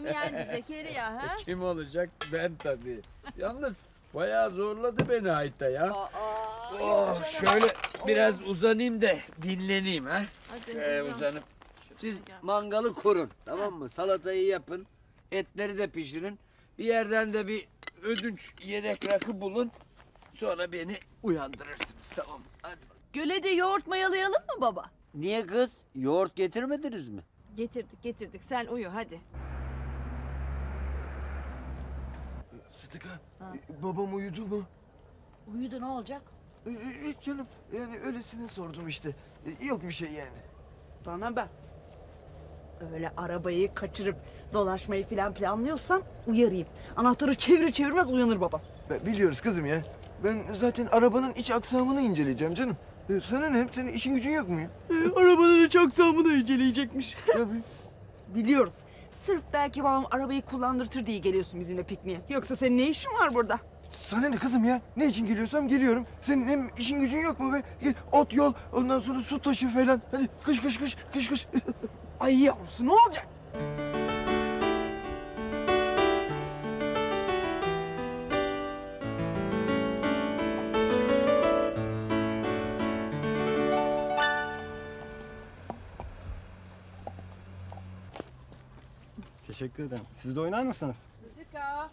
Kim yendi Zekeriya ha? Kim olacak? Ben tabii. Yalnız bayağı zorladı beni Hayta ya. Oh, şöyle biraz uzanayım da dinleneyim ha. Uzan. uzanıp. Siz mangalı kurun tamam mı? Salatayı yapın. Etleri de pişirin. Bir yerden de bir ödünç yedek rakı bulun. Sonra beni uyandırırsınız tamam mı? Hadi. Göle de yoğurt mayalayalım mı baba? Niye kız? Yoğurt getirmediniz mi? Getirdik getirdik sen uyu hadi. Sıdıka, e, babam uyudu mu? Uyudu ne olacak? E, e, Hiç canım, yani öylesine sordum işte. E, Yok bir şey yani. Bana bak. Öyle arabayı kaçırıp dolaşmayı falan planlıyorsan uyarayım. Anahtarı çevir çevirmez uyanır baba. Biliyoruz kızım ya. Ben zaten arabanın iç aksamını inceleyeceğim canım. E, Sana ne? Senin işin gücün yok mu ya? arabanın iç aksamını inceleyecekmiş. Tabii. Biliyoruz. Sırf belki babam arabayı kullandırtır diye geliyorsun bizimle pikniğe. Yoksa senin ne işin var burada? Sana ne kızım ya? Ne için geliyorsam geliyorum. Senin hem işin gücün yok mu be? Gel, Ot yol, ondan sonra su taşı falan. Hadi kış kış kış kış kış. Ay yavrusu ne olacak? Teşekkür ederim. Siz de oynar mısınız? Sıdıka.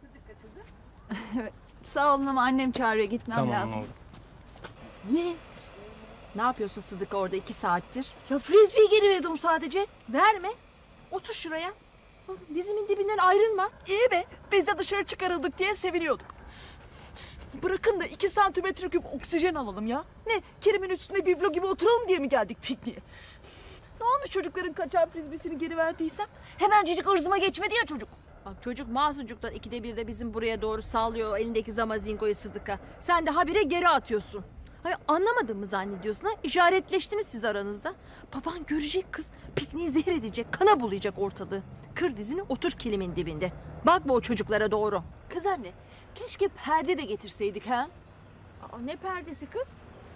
Sıdıka kızım. Sağ olun ama annem çağırıyor gitmem tamam lazım. oldu. Ne? Ne yapıyorsun Sıdıka orada iki saattir? Ya frisbee geri verdim sadece. Verme. Otur şuraya. Dizimin dibinden ayrılma. İyi be biz de dışarı çıkarıldık diye seviniyorduk. Bırakın da iki santimetre küp oksijen alalım ya. Ne Kerim'in üstünde biblo gibi oturalım diye mi geldik pikniğe? Ne olmuş çocukların kaçan frisbisini geri verdiysem? Hemencecik ırzıma geçmedi ya çocuk. Bak çocuk masucuktan ikide bir de bizim buraya doğru sallıyor o elindeki zamazingoyu Sıdıka. Sen de habire geri atıyorsun. Hayır anlamadın mı zannediyorsun ha? İşaretleştiniz siz aranızda. Baban görecek kız. Pikniği zehir edecek, kana bulayacak ortalığı. Kır dizini otur kilimin dibinde. Bakma o çocuklara doğru. Kız anne keşke perde de getirseydik ha. Aa, ne perdesi kız?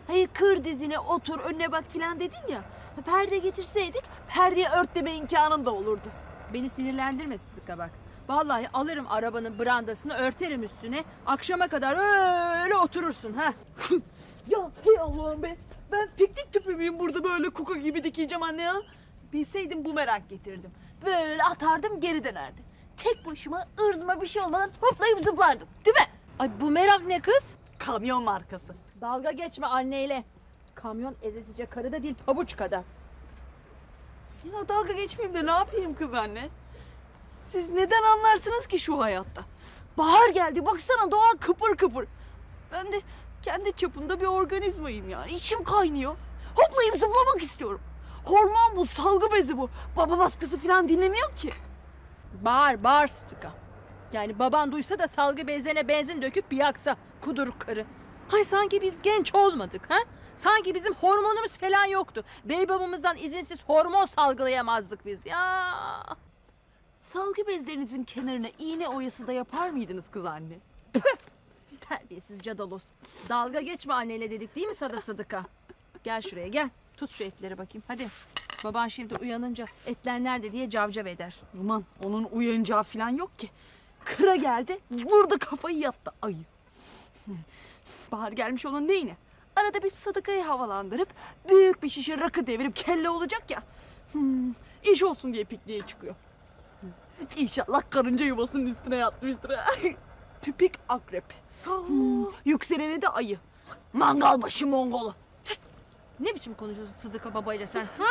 Hayır kır dizine otur önüne bak filan dedin ya. Perde getirseydik perdeyi örtleme imkanın da olurdu. Beni sinirlendirme Sıdıka bak. Vallahi alırım arabanın brandasını örterim üstüne. Akşama kadar öyle oturursun ha. Ya hey Allah'ım be. Ben piknik tüpü müyüm burada böyle kuka gibi dikeceğim anne ya? Bilseydim bu merak getirdim. Böyle atardım geri dönerdi. Tek başıma ırzıma bir şey olmadan hoplayıp zıplardım. Değil mi? Ay bu merak ne kız? Kamyon markası. Dalga geçme anneyle. Kamyon ezesice karı da değil pabuç kadar. Ya dalga geçmeyeyim de ne yapayım kız anne? Siz neden anlarsınız ki şu hayatta? Bahar geldi baksana doğa kıpır kıpır. Ben de kendi çapımda bir organizmayım yani. İçim kaynıyor. Hoplayıp zıplamak istiyorum. Hormon bu, salgı bezi bu. Baba baskısı falan dinlemiyor ki. Bağır bağır Sıdıka. Yani baban duysa da salgı bezlerine benzin döküp bir yaksa kuduruk karı. Hay sanki biz genç olmadık ha? Sanki bizim hormonumuz falan yoktu. Bey babamızdan izinsiz hormon salgılayamazdık biz ya. Salgı bezlerinizin kenarına iğne oyası da yapar mıydınız kız anne? Terbiyesiz cadalos. Dalga geçme anneyle dedik değil mi sana Sıdıka? Gel şuraya gel. Tut şu etleri bakayım hadi. Baban şimdi uyanınca etler nerede diye cavcav eder. Aman onun uyanacağı falan yok ki. Kıra geldi, vurdu kafayı yattı ayı. Bahar gelmiş onun neyine? Arada bir Sadıka'yı havalandırıp büyük bir şişe rakı devirip kelle olacak ya. Hmm, iş olsun diye pikniğe çıkıyor. İnşallah karınca yuvasının üstüne yatmıştır. Tipik akrep. Hmm, Yükseleni de ayı. Mangal başı Mongolu. Ne biçim konuşuyorsun Sıdıka babayla sen? Ha?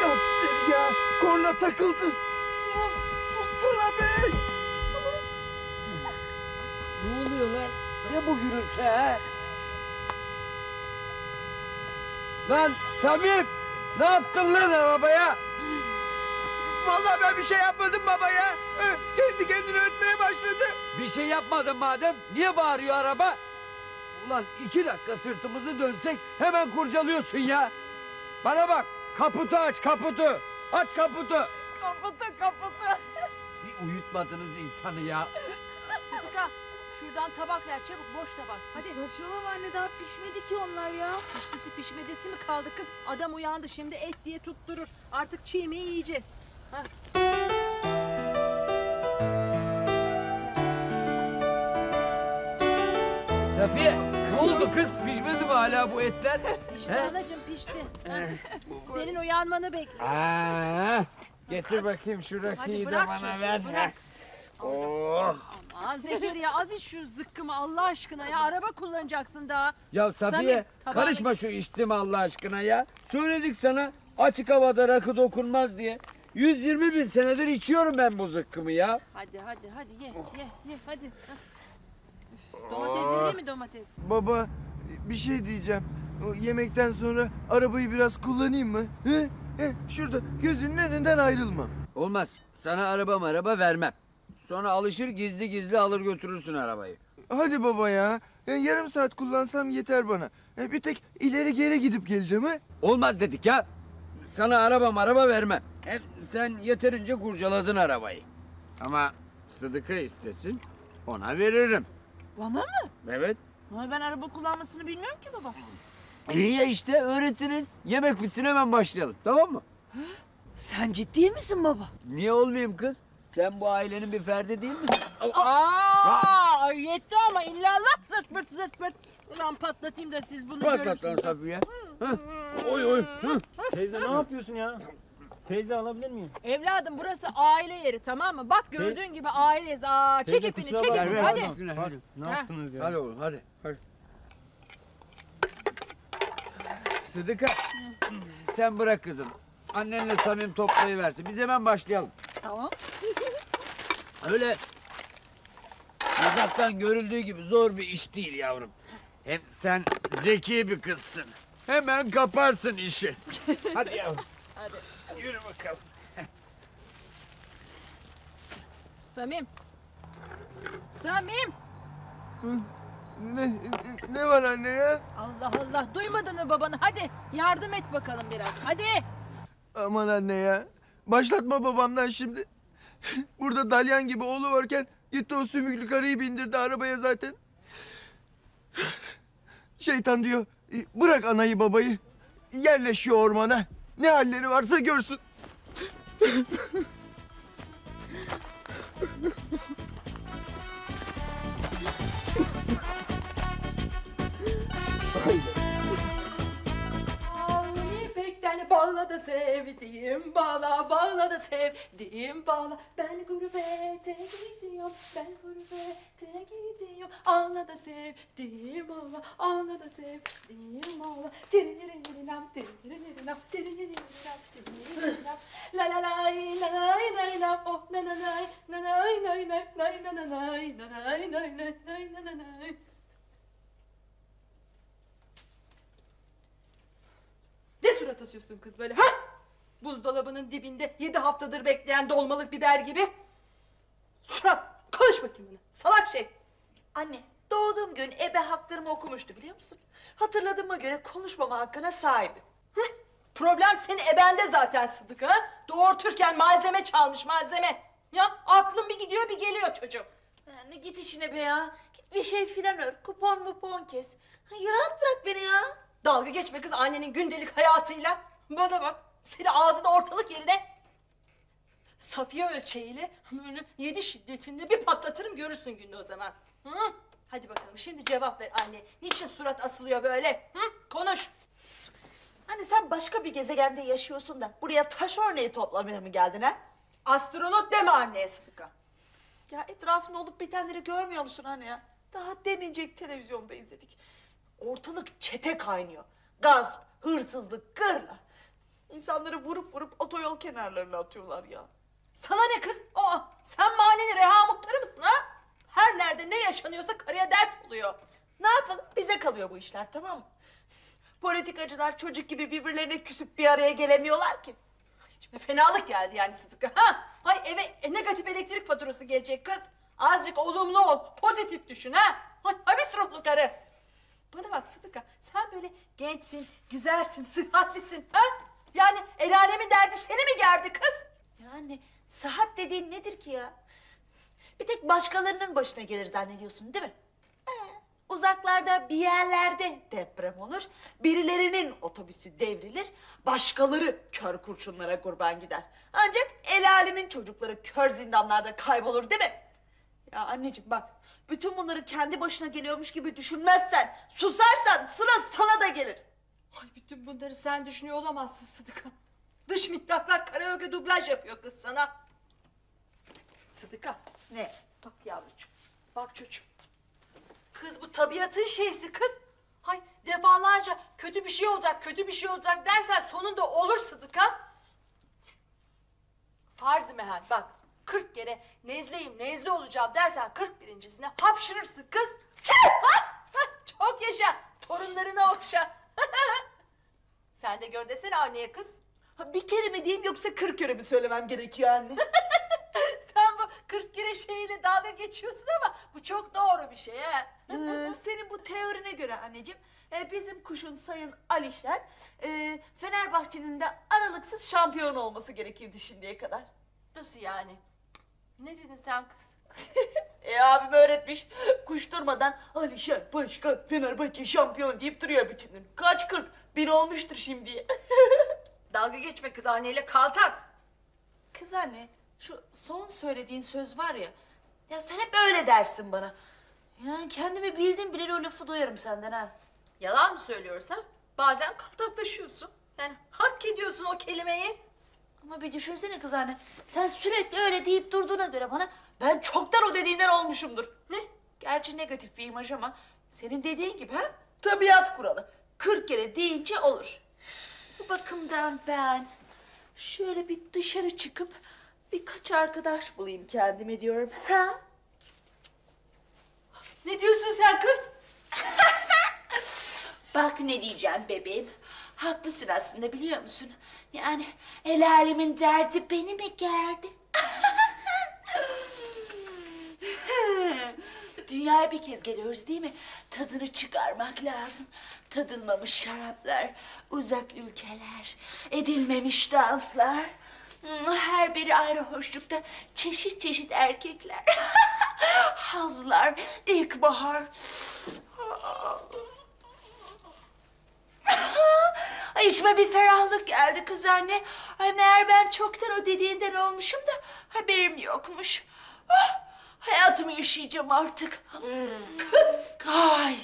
Göster ya. Korna takıldı. Oluyor lan? Ne bu gürültü ha? Lan Samim! Ne yaptın lan arabaya? Vallahi ben bir şey yapmadım baba ya. Kendi kendine ötmeye başladı. Bir şey yapmadın madem. Niye bağırıyor araba? Ulan iki dakika sırtımızı dönsek hemen kurcalıyorsun ya. Bana bak kaputu aç kaputu. Aç kaputu. Kapatı kapatı. Bir uyutmadınız insanı ya. Sıdıka şuradan tabak ver çabuk boş tabak. Hadi. Saçmalama anne daha pişmedi ki onlar ya. Piştisi pişmedisi mi kaldı kız? Adam uyandı şimdi et diye tutturur. Artık çiğ mi yiyeceğiz? Safiye ne oldu kız? Pişmedi mi hala bu etler? Pişti He? anacığım pişti. Senin uyanmanı bekliyorum. Aa, getir bakayım şu rakıyı da bırak bana çocuğu, ver. bırak. Oh. Aman Zekeriya az iç şu zıkkımı Allah aşkına ya. Araba kullanacaksın daha. Ya Safiye tabağını- karışma şu içtim Allah aşkına ya. Söyledik sana açık havada rakı dokunmaz diye. 120 bin senedir içiyorum ben bu zıkkımı ya. Hadi hadi hadi ye ye ye hadi. Domates vereyim mi domates? Baba bir şey diyeceğim. O yemekten sonra arabayı biraz kullanayım mı? He? He, şurada gözünün önünden ayrılma. Olmaz. Sana araba araba vermem. Sonra alışır gizli gizli alır götürürsün arabayı. Hadi baba ya. Ya yarım saat kullansam yeter bana. E, bir tek ileri geri gidip geleceğim ha. Olmaz dedik ya. Sana araba araba vermem. Hep sen yeterince kurcaladın arabayı. Ama Sıdık'ı istesin ona veririm. Bana mı? Evet. Ama ben araba kullanmasını bilmiyorum ki baba. İyi ya işte öğretiriz. Yemek bitsin hemen başlayalım tamam mı? Sen ciddi misin baba? Niye olmayayım kız? Sen bu ailenin bir ferdi değil misin? Aa, yetti ama illallah zırt pırt zırt pırt. Ulan patlatayım da siz bunu Patlat lan görürsünüz. Safiye. Hı. Oy oy. Hı. Teyze ne yapıyorsun ya? Teyze alabilir miyim? Evladım burası aile yeri tamam mı? Bak gördüğün gibi aileyiz. Aa, çek Teyze, ipini kusura çek bakma, ipini Hadi. hadi. Ne Ha. yaptınız ya? Hadi oğlum hadi. hadi. Sıdıka sen bırak kızım. Annenle Samim toplayıversin. Biz hemen başlayalım. Tamam. Öyle uzaktan görüldüğü gibi zor bir iş değil yavrum. Hem sen zeki bir kızsın. Hemen kaparsın işi. Hadi yavrum. Hadi. Yürü bakalım. Samim. Samim. Ne, ne var anne ya? Allah Allah duymadın mı babanı? Hadi yardım et bakalım biraz. Hadi. Aman anne ya. Başlatma babamdan şimdi. Burada dalyan gibi oğlu varken gitti o sümüklü karıyı bindirdi arabaya zaten. Şeytan diyor "E, bırak anayı babayı. Yerleşiyor ormana. Ne halleri varsa görsün. bağla da sevdiğim bağla bağla da sevdiğim bağla. Ben gurbete gidiyorum ben gurbete gidiyorum. Ağla da sevdiğim bağla ağla da sevdiğim bağla tiririririnam tiririririnam tiririririnam tiririririnam la la lay la lay lay la oh na na lay na lay lay lay lay na na lay na lay lay lay lay na na lay Ne surat asıyorsun kız böyle ha? Buzdolabının dibinde yedi haftadır bekleyen dolmalık biber gibi. Surat konuş bakayım bana salak şey. Anne, doğduğum gün ebe haklarımı okumuştu biliyor musun? Hatırladığıma göre konuşmama hakkına sahibim. Problem senin ebende zaten Sıdık ha? Doğurturken malzeme çalmış malzeme. Ya aklın bir gidiyor bir geliyor çocuğum. Anne git işine be ya. Git bir şey filan ör. Kupon mupon kes. Ha, rahat bırak beni ya. Dalga geçme kız annenin gündelik hayatıyla. Bana bak seni ağzına ortalık yerine Safiye ölçeğiyle böyle yedi şiddetinde bir patlatırım görürsün gününü o zaman. Hı? Hadi bakalım şimdi cevap ver anne. Niçin surat asılıyor böyle? Hı? Konuş. Anne sen başka bir gezegende yaşıyorsun da buraya taş örneği toplamaya mı geldin ha? Astronot deme anneye Sıdık'a. Ya etrafında olup bitenleri görmüyor musun anne ya? Daha demincek televizyonda izledik. Ortalık çete kaynıyor. Gasp, hırsızlık, gırla. İnsanları vurup vurup otoyol kenarlarına atıyorlar ya. Sana ne kız? Aa, sen mahallenin reha muhtarı mısın ha? Her nerede ne yaşanıyorsa karıya dert oluyor. Ne yapalım? Bize kalıyor bu işler tamam mı? Politikacılar çocuk gibi birbirlerine küsüp bir araya gelemiyorlar ki. İçime fenalık geldi yani Sıdık'a. Ha? Ay eve e, negatif elektrik faturası gelecek kız. Azıcık olumlu ol, pozitif düşün ha. Ay, habis ruhlu karı. Bana bak Sıdık'a, sen böyle gençsin, güzelsin, sıhhatlisin ha? Yani el alemin derdi seni mi gerdi kız? Yani sıhhat dediğin nedir ki ya? Bir tek başkalarının başına gelir zannediyorsun değil mi? Ee, uzaklarda bir yerlerde deprem olur. Birilerinin otobüsü devrilir. Başkaları kör kurşunlara kurban gider. Ancak el alemin çocukları kör zindanlarda kaybolur değil mi? Ya anneciğim bak bütün bunları kendi başına geliyormuş gibi düşünmezsen, susarsan sıra sana da gelir. Ay bütün bunları sen düşünüyor olamazsın Sıdıka. Dış mihraklar karaoke dublaj yapıyor kız sana. Sıdıka. Ne? Bak yavrucuğum. Bak çocuğum. Kız bu tabiatın şeysi kız. Hay defalarca kötü bir şey olacak, kötü bir şey olacak dersen sonunda olur Sıdıka. Farz-ı mehal bak 40 kere nezleyim, nezle olacağım dersen 41.sine hapşırırsın kız. Çok yaşa. Torunlarına okşa. Sen de gör desene anneye kız. Ha, bir kere mi diyeyim yoksa kırk kere mi söylemem gerekiyor anne? Sen bu 40 kere şeyle dalga geçiyorsun ama bu çok doğru bir şey ha. Ee, senin bu teorine göre anneciğim e, bizim kuşun sayın Alişer e, Fenerbahçe'nin de aralıksız şampiyon olması gerekirdi şimdiye kadar. Nasıl yani? Ne dedin sen kız? E abim öğretmiş kuş durmadan Alişer başkan Fenerbahçe şampiyon deyip duruyor bütün gün. Kaç kırk bin olmuştur şimdiye. Dalga geçme kız anneyle kaltak. Kız anne şu son söylediğin söz var ya ya sen hep öyle dersin bana. Yani kendimi bildim bileli o lafı duyarım senden ha. Yalan mı söylüyorsam bazen kaltaklaşıyorsun. Yani hak ediyorsun o kelimeyi. Ama bir düşünsene kız anne. Sen sürekli öyle deyip durduğuna göre bana ben çoktan o dediğinden olmuşumdur. Ne? Gerçi negatif bir imaj ama senin dediğin gibi ha? Tabiat kuralı. 40 kere deyince olur. Bu bakımdan ben şöyle bir dışarı çıkıp birkaç arkadaş bulayım kendime diyorum. Ha? Ne diyorsun sen kız? Bak ne diyeceğim bebeğim. Haklısın aslında biliyor musun? Yani el alemin derdi beni mi gerdi? Dünyaya bir kez geliyoruz değil mi? Tadını çıkarmak lazım. Tadılmamış şaraplar, uzak ülkeler, edilmemiş danslar. Hmm, Her biri ayrı hoşlukta çeşit çeşit erkekler. Hazlar, ilkbahar. Ay içime bir ferahlık geldi kız anne. Ay meğer ben çoktan o dediğinden olmuşum da haberim yokmuş. Ah, hayatımı yaşayacağım artık. Kız, ay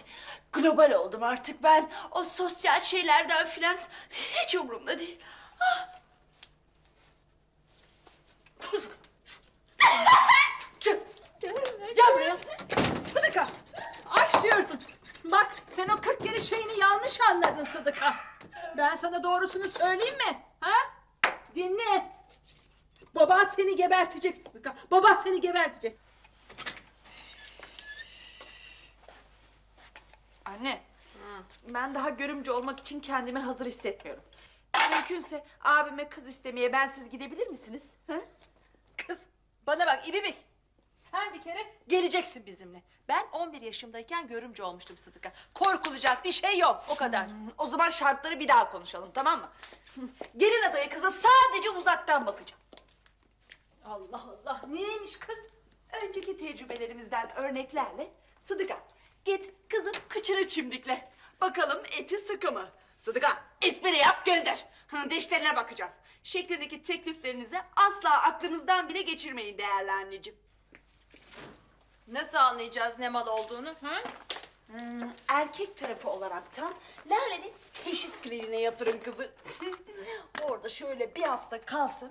global oldum artık ben. O sosyal şeylerden filan hiç umurumda değil. Ah. Gel buraya. Sıdıka. Aç diyorum. Bak sen o 40 kere şeyini yanlış anladın Sıdıka. Ben sana doğrusunu söyleyeyim mi? Ha? Dinle. Baban seni gebertecek Sıdıka. Baban seni gebertecek. Anne, ben daha görümce olmak için kendimi hazır hissetmiyorum. Mümkünse abime kız istemeye bensiz gidebilir misiniz? Ha? Kız bana bak İbibik. Sen bir kere geleceksin bizimle. Ben 11 yaşımdayken görümce olmuştum Sıdıka. Korkulacak bir şey yok o kadar. O zaman şartları bir daha konuşalım tamam mı? Gelin adayı kıza sadece uzaktan bakacağım. Allah Allah niyeymiş kız? Önceki tecrübelerimizden örneklerle Sıdıka git kızın kıçını çimdikle. Bakalım eti sıkı mı? Sıdıka espri yap gönder. Hı, Dişlerine bakacağım. Şeklindeki tekliflerinizi asla aklınızdan bile geçirmeyin değerli anneciğim. Nasıl anlayacağız ne mal olduğunu? Hı? Hmm, erkek tarafı olaraktan Lale'nin teşhis kliniğine yatırın kızı. Orada şöyle bir hafta kalsın.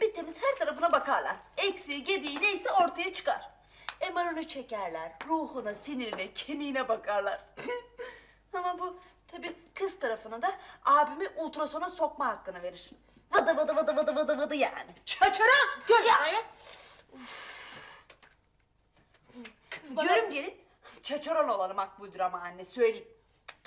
Bir temiz her tarafına bakarlar. Eksiği gediği neyse ortaya çıkar. MR'ını çekerler. Ruhuna, sinirine, kemiğine bakarlar. Ama bu tabii kız tarafına da abimi ultrasona sokma hakkını verir. Vıdı vıdı vıdı vıdı vıdı vıdı yani. Çaçara! Gel buraya. Kız bana... Görümcenin çaçaron olanı makbuldür ama anne söyleyeyim.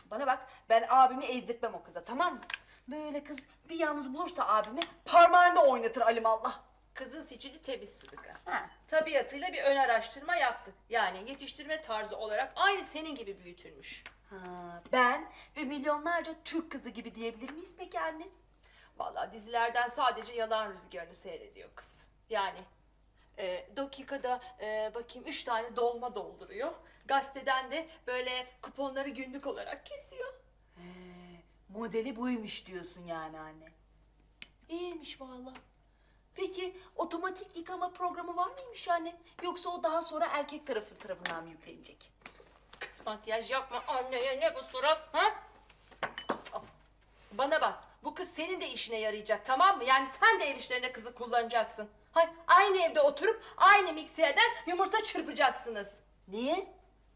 Bana bak ben abimi ezdirtmem o kıza tamam mı? Böyle kız bir yalnız bulursa abimi parmağında oynatır alimallah. Kızın sicili temiz Sıdıka. Ha. Tabiatıyla bir ön araştırma yaptık. Yani yetiştirme tarzı olarak aynı senin gibi büyütülmüş. Ha, ben ve milyonlarca Türk kızı gibi diyebilir miyiz peki anne? Vallahi dizilerden sadece yalan rüzgarını seyrediyor kız. Yani Ee, dakikada e, bakayım üç tane dolma dolduruyor. Gazeteden de böyle kuponları günlük olarak kesiyor. He, modeli buymuş diyorsun yani anne. İyiymiş vallahi. Peki otomatik yıkama programı var mıymış anne? Yoksa o daha sonra erkek tarafı tarafından mı yüklenecek? Kız makyaj yapma anneye ne bu surat ha? Bana bak bu kız senin de işine yarayacak tamam mı? Yani sen de ev işlerinde kızı kullanacaksın. Hay aynı evde oturup aynı mikserden yumurta çırpacaksınız. Niye?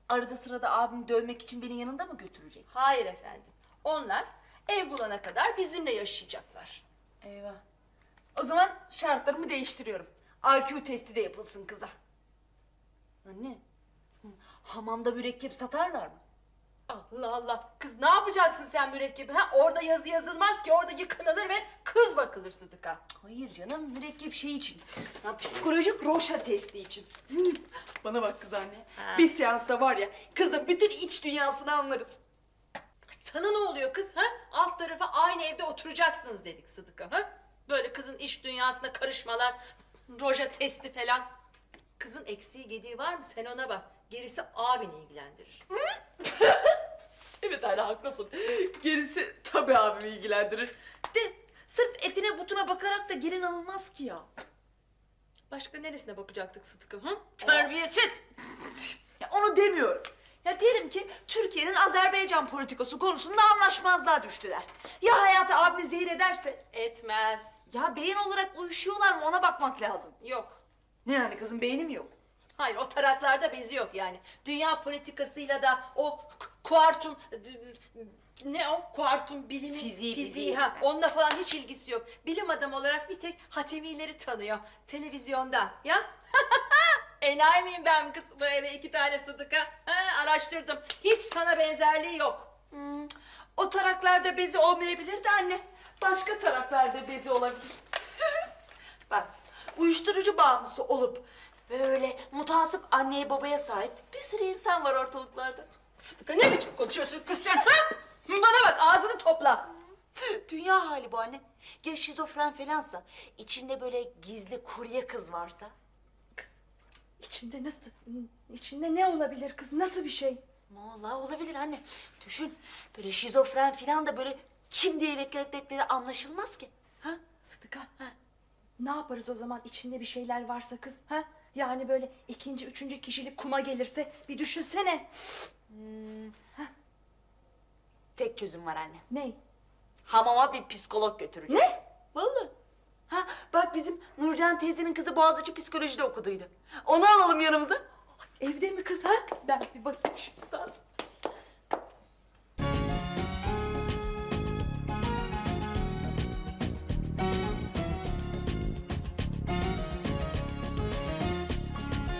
Arada sırada abimi dövmek için beni yanında mı götürecek? Hayır efendim. Onlar ev bulana kadar bizimle yaşayacaklar. Eyvah. O zaman şartlarımı değiştiriyorum. IQ testi de yapılsın kıza. Anne, hamamda mürekkep satarlar mı? Allah Allah. Kız ne yapacaksın sen mürekkebi? Ha? Orada yazı yazılmaz ki. Orada yıkanılır ve kız bakılır Sıdık'a. Hayır canım, mürekkep şey için. Ya, psikolojik roşa testi için. Hı, Bana bak kız anne. Ha. Bir seansta var ya, kızın bütün iç dünyasını anlarız. Sana ne oluyor kız? Ha? Alt tarafa aynı evde oturacaksınız dedik Sıdık'a. Ha? Böyle kızın iş dünyasına karışmalar, roja testi falan. Kızın eksiği gediği var mı? Sen ona bak. Gerisi abini ilgilendirir. Evet hala haklısın. Gerisi tabii abimi ilgilendirir. De sırf etine butuna bakarak da gelin alınmaz ki ya. Başka neresine bakacaktık Sıdık'a? Ha? Terbiyesiz! Ya onu demiyorum. Ya diyelim ki Türkiye'nin Azerbaycan politikası konusunda anlaşmazlığa düştüler. Ya hayatı abini zehir ederse? Etmez. Ya beyin olarak uyuşuyorlar mı ona bakmak lazım. Yok. Ne yani kızın beyni mi yok? Hayır o taraklarda bezi yok yani. Dünya politikasıyla da o k- kuartum ne o kuartum bilimi Fiziği, fiziği ha onunla falan hiç ilgisi yok. Bilim adamı olarak bir tek Hatemileri tanıyor televizyondan ya. Enayi miyim ben kız bu eve iki tane sıdıka? Ha, araştırdım. Hiç sana benzerliği yok. Hmm, o taraklarda bezi olmayabilir de anne. Başka taraklarda bezi olabilir. Bak uyuşturucu bağımlısı olup böyle mutasip anneye babaya sahip bir sürü insan var ortalıklarda. Sıdıka ne biçim konuşuyorsun kız sen ha? Bana bak ağzını topla. Dünya hali bu anne. Ya şizofren falansa, içinde böyle gizli kurye kız varsa. İçinde nasıl, içinde ne olabilir kız nasıl bir şey? Vallahi olabilir anne. Düşün böyle şizofren falan da böyle çim diye elektrikleri anlaşılmaz ki. Ha? Sıdıka. Ha? Ne yaparız o zaman içinde bir şeyler varsa kız? Ha? Yani böyle ikinci, üçüncü kişilik kuma gelirse bir düşünsene. Tek çözüm var anne. Ne? Hamama bir psikolog götüreceğiz. Ne? Vallahi. Ha bak bizim Nurcan teyzenin kızı Boğaziçi psikolojide okuduydu. Onu alalım yanımıza. Evde mi kız ha? Ben bir bakayım şuradan.